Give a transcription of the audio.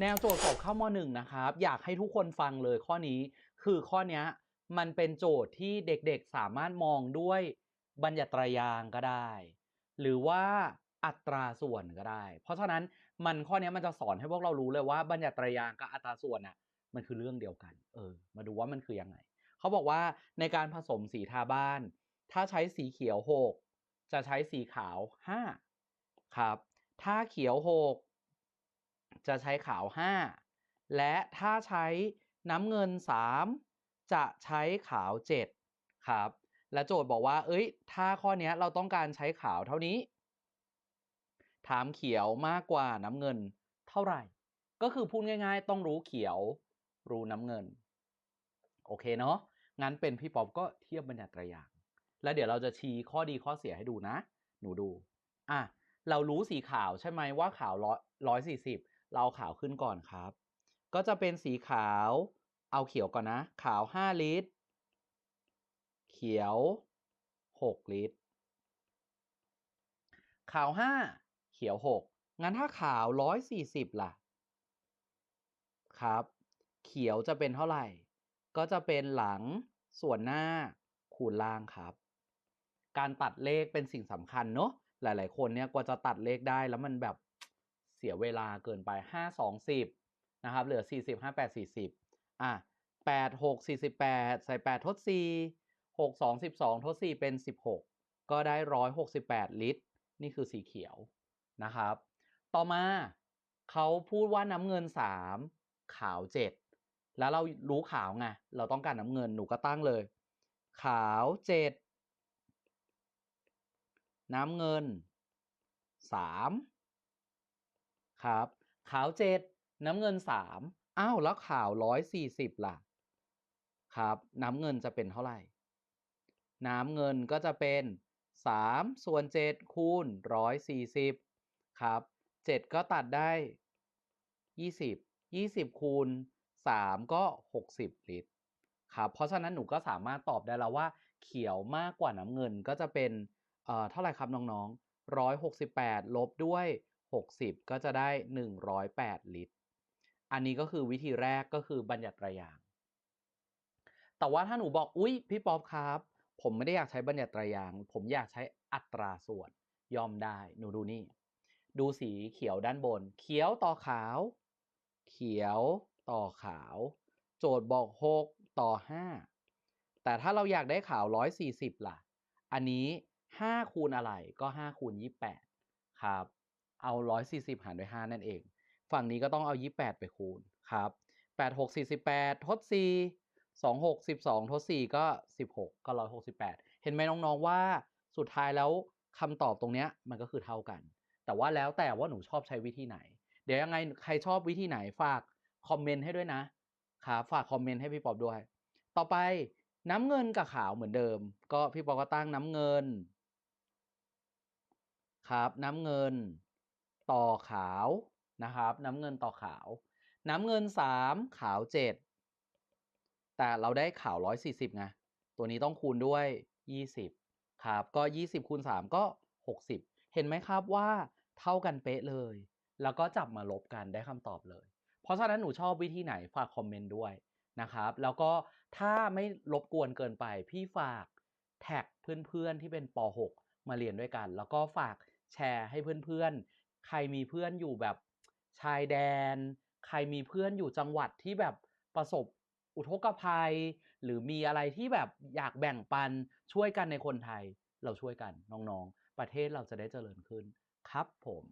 แนวโจทย์สอบเข้ามหนึ่งนะครับ อยากให้ทุกคนฟังเลยข้อนี้คือข้อนี้มันเป็นโจทย์ที่เด็กๆสามารถมองด้วยบัญญัตรายางก็ได้ หรือว่าอัตราส่วนก็ได้ เพราะฉะนั้นมันข้อนี้มันจะสอนให้พวกเรารู้เลยว่าบัญญัตรายางกับอัตราส่วนน่ะมันคือเรื่องเดียวกัน เออ มาดูว่ามันคือยังไง เขาบอกว่าในการผสมสีทาบ้าน ถ้าใช้สีเขียว 6 จะใช้สีขาว 5 ครับ ถ้าเขียว 6 จะใช้ขาว 5 และถ้าใช้น้ำเงิน 3 จะใช้ขาว 7 ครับ และโจทย์บอกว่า เอ้ย ถ้าข้อนี้เราต้องการใช้ขาวเท่านี้ ถามเขียวมากกว่าน้ำเงินเท่าไหร่ ก็คือพูดง่ายๆ ต้องรู้เขียว รู้น้ำเงิน โอเคเนาะ งั้นเป็นพี่ป๊อบก็เทียบบัญญัตรายาง แล้วเดี๋ยวเราจะชี้ข้อดีข้อเสียให้ดูนะ หนูดู อะ เรารู้สีขาวใช่ไหมว่าขาวร้อยร้อยสี่สิบ เราขาวขึ้นก่อนครับ ก็จะเป็นสีขาว เอาเขียวก่อนนะ ขาวห้าลิตร เขียวหกลิตร ขาวห้าเขียวหกงั้นถ้าขาวร้อยสี่สิบล่ะ ครับ เขียวจะเป็นเท่าไหร่ ก็จะเป็นหลังส่วนหน้าคูณล่างครับ การตัดเลขเป็นสิ่งสำคัญเนอะหลาย ๆ คนเนี่ยกว่าจะตัดเลขได้แล้วมันแบบ เสียเวลาเกินไป 5 2 10นะครับเหลือ 40 5 8 40อะ8 6 48 ใส่ 8 ทด 4 6 2 12 ทด 4 เป็น 16 ก็ได้ 168 ลิตร นี่คือสีเขียวนะครับ ต่อมาเขาพูดว่าน้ำเงิน 3 ขาว 7 แล้วเรารู้ขาวไง เราต้องการน้ำเงินหนูก็ตั้งเลย ขาว 7 น้ำเงิน 3 ครับ ขาว7น้ำเงิน3อ้าวแล้วขาว140ล่ะ ครับ น้ำเงินจะเป็นเท่าไหร่ น้ำเงินก็จะเป็น3ส่วน7คูณ140ครับ7ก็ตัดได้20 20คูณ3ก็60ลิตรครับเพราะฉะนั้นหนูก็สามารถตอบได้แล้วว่า เขียวมากกว่าน้ำเงินก็จะเป็นเอ่อเท่าไหร่ครับน้องๆ168ลบด้วย 60 ก็จะได้ 108 ลิตร อันนี้ก็คือวิธีแรกก็คือบัญญัติตรายาง แต่ว่าถ้าหนูบอก อุ๊ย พี่ป๊อบครับ ผมไม่ได้อยากใช้บัญญัติตรายาง ผมอยากใช้อัตราส่วนยอมได้ หนูดูนี่ ดูสีเขียวด้านบน เขียวต่อขาว เขียวต่อขาว โจทย์บอก 6 ต่อ 5 แต่ถ้าเราอยากได้ขาว 140 ล่ะ อันนี้ 5 คูณอะไรก็ 5 คูณ 28 ครับ เอา 140 หารด้วย 5 นั่นเอง ฝั่งนี้ก็ต้องเอา 28 ไปคูณครับ 8 6 48 ทด 4 2 6 12 ทด 4 ก็ 16 ก็ 168 เห็นไหมน้องๆว่าสุดท้ายแล้วคำตอบตรงเนี้ยมันก็คือเท่ากัน แต่ว่าแล้วแต่ว่าหนูชอบใช้วิธีไหน เดี๋ยวยังไงใครชอบวิธีไหนฝากคอมเมนต์ให้ด้วยนะครับฝากคอมเมนต์ให้พี่ป๊อบด้วย ต่อไปน้ำเงินกับขาวเหมือนเดิม ก็พี่ป๊อบก็ตั้งน้ำเงิน ครับน้ำเงิน ต่อขาวนะครับ น้ำเงินต่อขาว น้ำเงิน 3 ขาว 7 แต่เราได้ขาว 140ไงตัวนี้ต้องคูณด้วย 20 ครับ ก็ 20 คูณ 3 ก็ 60 เห็นไหมครับว่าเท่ากันเป๊ะเลย แล้วก็จับมาลบกันได้คำตอบเลย เพราะฉะนั้นหนูชอบวิธีไหนฝากคอมเมนต์ด้วยนะครับ แล้วก็ถ้าไม่รบกวนเกินไป พี่ฝากแท็กเพื่อนๆที่เป็นป .6 มาเรียนด้วยกัน แล้วก็ฝากแชร์ให้เพื่อนๆ ใครมีเพื่อนอยู่แบบชายแดน ใครมีเพื่อนอยู่จังหวัดที่แบบประสบอุทกภัย หรือมีอะไรที่แบบอยากแบ่งปันช่วยกันในคนไทย เราช่วยกันน้องๆ ประเทศเราจะได้เจริญขึ้นครับผม